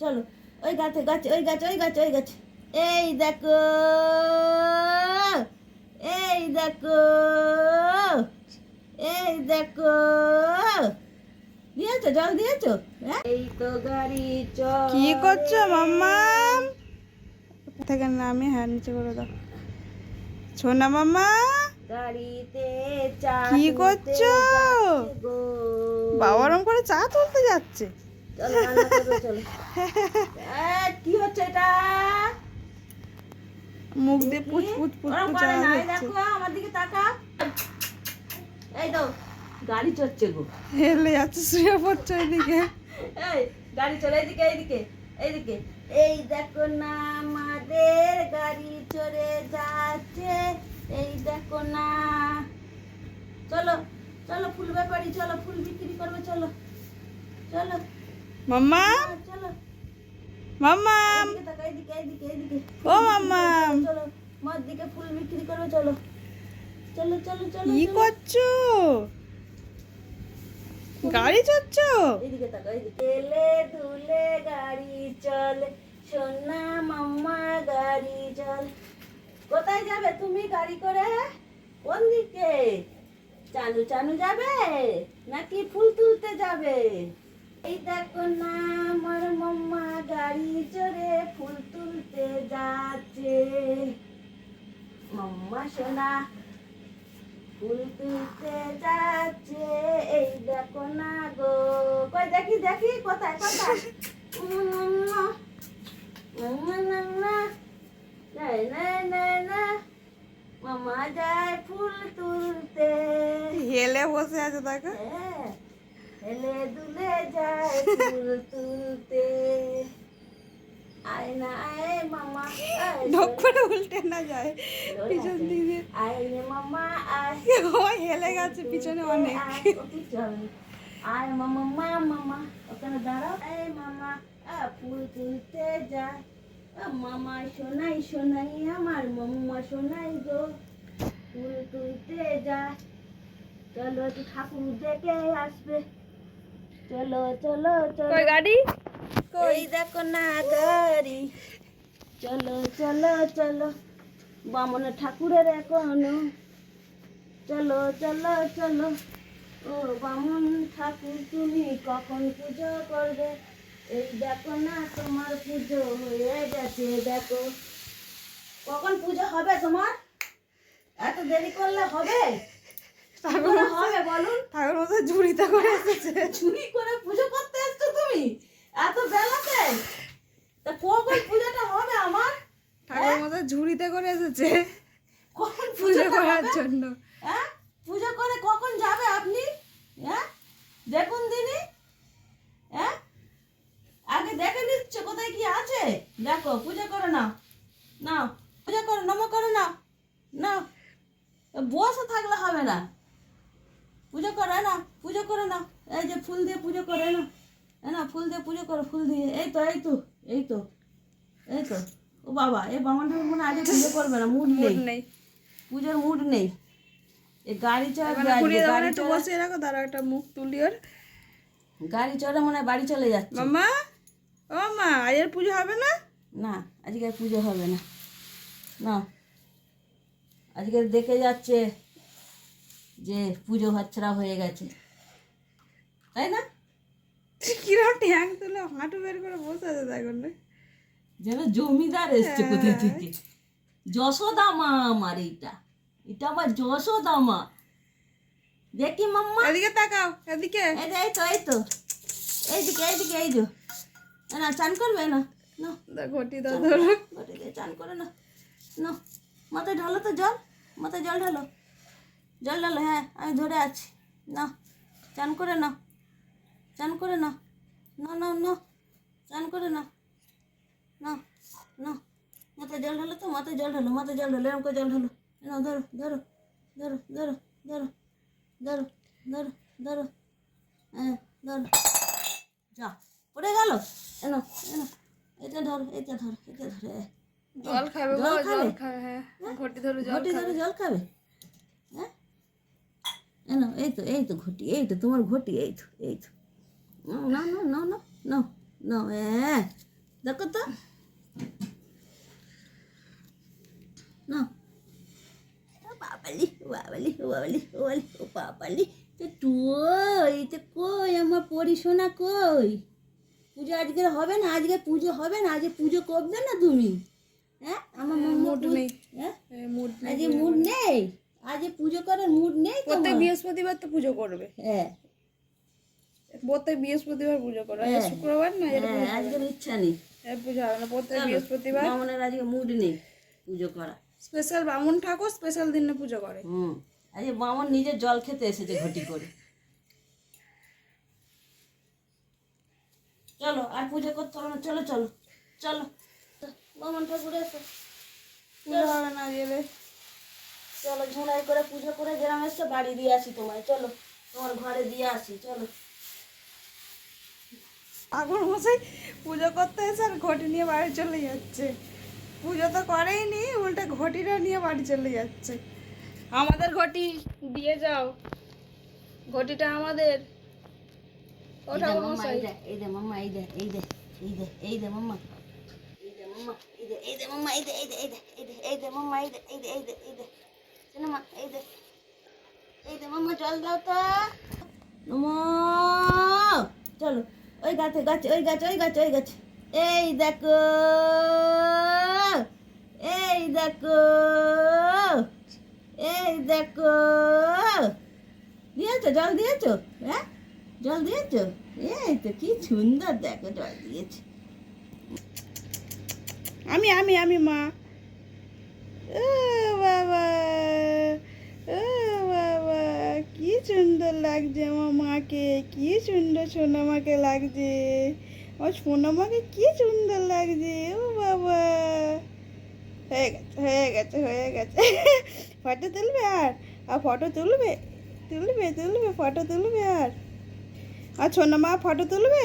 চলো ওই গাছে গাছে ওই গাছে ওই গাছে ওই গাছে। এই দেখো এই দেখো এই দেখো। দিয়েছ জল দিয়েছ? হ্যাঁ? এই তো গাড়ি চল। কি করছ মাম্মা থেকে নামে? হ্যাঁ নিচে করে দাও। সোনা মাম্মা গাড়িতে চা কি করছ? বাবা ওরম করে চা তুলতে যাচ্ছে। কি হচ্ছে এটা? মুখ দিয়ে পুচ পুচ পুচ পুচ আওয়াজ দেখো আমার দিকে তাকা এই গাড়ি চড়ছে গো। হেলে যাচ্ছে শুয়ে পড়ছে ওইদিকে এই গাড়ি চলে এইদিকে এইদিকে। এই দেখো না আমাদের গাড়ি চড়ে যাচ্ছে। এই দেখো না। চলো চলো ফুল ব্যাপারি চলো ফুল বিক্রি করবে চলো। চলো। মাম্মা চলো মাম্মা এইদিকে তাকা, এইদিকে এইদিকে এইদিকে ও মাম্মা চলো মার দিকে ফুল বিক্রি করবে চলো। চলো চলো চলো কি করছ? গাড়ি চড়ছো? এলে ধুলে গাড়ি চলে সোনা মাম্মা গাড়ি চল। কোথায় যাবে তুমি গাড়ি করে? কোন দিকে? চানু চানু যাবে? নাকি ফুল তুলতে যাবে? এই দেখো না আমার মাম্মা গাড়ি চড়ে ফুল তুলতে যাচ্ছে। মাম্মা সোনা ফুল তুলতে যাচ্ছে। এই দেখো না গো কই দেখি দেখি কোথায় কোথায়। মামা যায় ফুল তুলতে। হেলে বসে আছে দেখো। হ্যাঁ, হেলে দুলে যায় ফুল তুলতে। আয় না আয় মামা ঢোক করে উল্টে না যায়। পিছন দিকে। মামা আয়। হেলে গেছে পিছনে অনেক। আয়, মামা মা মামা ওখানে দাঁড়াও। এই মামা ফুল তুলতে যায় মামা শোনাই শোনাই আমার মাম্মা শোনাই গো। ফুল তুলতে যায় চলো একটু ঠাকুর দেখে আসবে। চলো চলো চলো। কই গাড়ি? এই দেখো না গাড়ি। চলো চলো চলো। বামনের ঠাকুরের এখনও। চলো চলো চলো। ও বামন ঠাকুর তুমি কখন পুজো করবে? এই দেখো না তোমার পুজো হয়ে গেছে দেখো। কখন পুজো হবে তোমার? এত দেরি করলে হবে? হবে বলুন ঠাকুর মশাই ঝুড়িতে করে এসেছে। চুরি করে পুজো করতে এসছো তুমি? এত বেলাতে? তা কখন পুজোটা হবে আমার? ঠাকুর মশাই ঝুড়িতে করে এসেছে। কখন পুজো করার জন্য। হ্যাঁ? পুজো করে কখন যাবে আপনি? হ্যাঁ? দেখুন দিনি। হ্যাঁ? আগে দেখে নিচ্ছে কোথায় কি আছে? দেখো পুজো করো না। না পুজো করো নম করো না। না বসে থাকলে হবে না। পুজো করে না পুজো করে না। এই যে ফুল দিয়ে পুজো করে না না ফুল দিয়ে পুজো করো ফুল দিয়ে। এই তো এই তো এই তো এই তো। ও বাবা এই বামনটা মনে হয় আগে পুজো করবে না মুড নেই। পুজোর মুড নেই। এ গাড়ি চড়ে মানে ঘুরিয়ে দাও না, গাড়ি একটু চড়ে রাখো তারা একটা মুখ তুলি ওর। গাড়ি চড়ে মনে বাড়ি চলে যাচ্ছে। মাম্মা? ও মা আজের পুজো হবে না? না আজকে আর পুজো হবে না। না আজকে দেখে যাচ্ছে যে পুজো হাতছাড়া হয়ে গেছে। তাই না? কিরম ট্যাং তুলে হাঁটু বের করে বসে আছে দেখুন যেন জমিদার এসছে কোথা থেকে? যশোদা মা আমার এইটা। এটা আমার যশোদা মা। দেখি মাম্মা। এদিকে তাকাও এদিকে। এই যে, এই তো এই তো। এইদিকে এইদিকে এই যে। না চান করবে? না না। ঘটি দাও ঘটে দিয়ে চান করে না। না মাথায় ঢালো তো জল মাথায় জল ঢালো। জল ঢালো হ্যাঁ আমি ধরে আছি। না চান করে না চান করে না না না না চান করে না না না মাথায় জল ঢালো তো মাথায় জল ঢালো মাথায় জল ঢালো এরকম করে জল ঢালো। না ধরো ধরো ধরো ধরো ধরো ধরো ধরো ধরো হ্যাঁ ধরো। যা পড়ে গেল। এনো এনো এটা ধরো এটা ধরো এটা ধরো। জল খাবে জল খাবে? হ্যাঁ ঘটি ধরে জল খাবে। হ্যাঁ এনো এই তো এই তো ঘটি এই তো তোমার ঘটি এই তো এই তো। না না না না না না হ্যাঁ দেখো তো। না বাবালি বাবালি বাবালি বাবালি ও বাবালি তো তুই তো কই আমার পরিশোনা কই? পুজো আজকে হবে না আজকে পুজো হবে না আজকে পুজো করবে না তুমি? হ্যাঁ আমার মুড মুড নেই। হ্যাঁ? মুড আজকে মুড নেই? আজকে পুজো করার মুড নেই প্রত্যেক বৃহস্পতিবার তো পুজো করবে। হ্যাঁ। প্রত্যেক বৃহস্পতিবার পুজো করবে। আজকে শুক্রবার না? হ্যাঁ ইচ্ছা নেই। পুজো হবে না। প্রত্যেক বৃহস্পতিবার। মামনের আজকে মুড নেই পুজো করা। স্পেশাল বামুন ঠাকুর স্পেশাল দিনে পুজো করে। হুম। আজকে মামন নিজে জল খেতে এসেছে ঘটি করে। চলো আর পুজো করতে হবে না। চলো চলো চলো। মামন ঠাকুর এসো। পুজো হবে না গেলে। চলো ঝোলাই করে পুজো করে গ্রামে এসে বাড়ি দিয়ে আসি তোমায় চলো তোমার ঘরে দিয়ে আসি চলো আগুন মশাই পুজো করতে এসে আর ঘটি নিয়ে বাড়ি চলে যাচ্ছে পুজো তো করেই নি উল্টে ঘটিটা নিয়ে বাড়ি চলে যাচ্ছে আমাদের ঘটি দিয়ে যাও ঘটিটা আমাদের ও এই দে মাম্মা, মশাই এই দে, এই দে মাম্মা এই দে এই দে এই দে এই দে মাম্মা এই দে মাম্মা এই দে এই দে মাম্মা এই দে এই দে এই দে এই দে এই দে মাম্মা এই দে এই দে এই দে এই দে জল দাও তো। চলো, ওই গাছে গাছে, ওই গাছে ওই গাছে ওই গাছে। এই দেখো এই দেখো এই দেখো। দিয়েছ? জল দিয়েছ? হ্যাঁ? জল দিয়েছ? এই তো কি সুন্দর, দেখো, জল দিয়েছে। আমি আমি আমি, মা। বাবা ও বাবা কি সুন্দর লাগছে আমার মাকে কি সুন্দর সোনামাকে লাগছে। আমার সোনামাকে কি সুন্দর লাগছে, ও বাবা। হয়ে গেছে হয়ে গেছে হয়ে গেছে। ফটো তুলবে আর? আর ফটো তুলবে? তুলবে তুলবে, ফটো তুলবে আর? আর সোনামা ফটো তুলবে?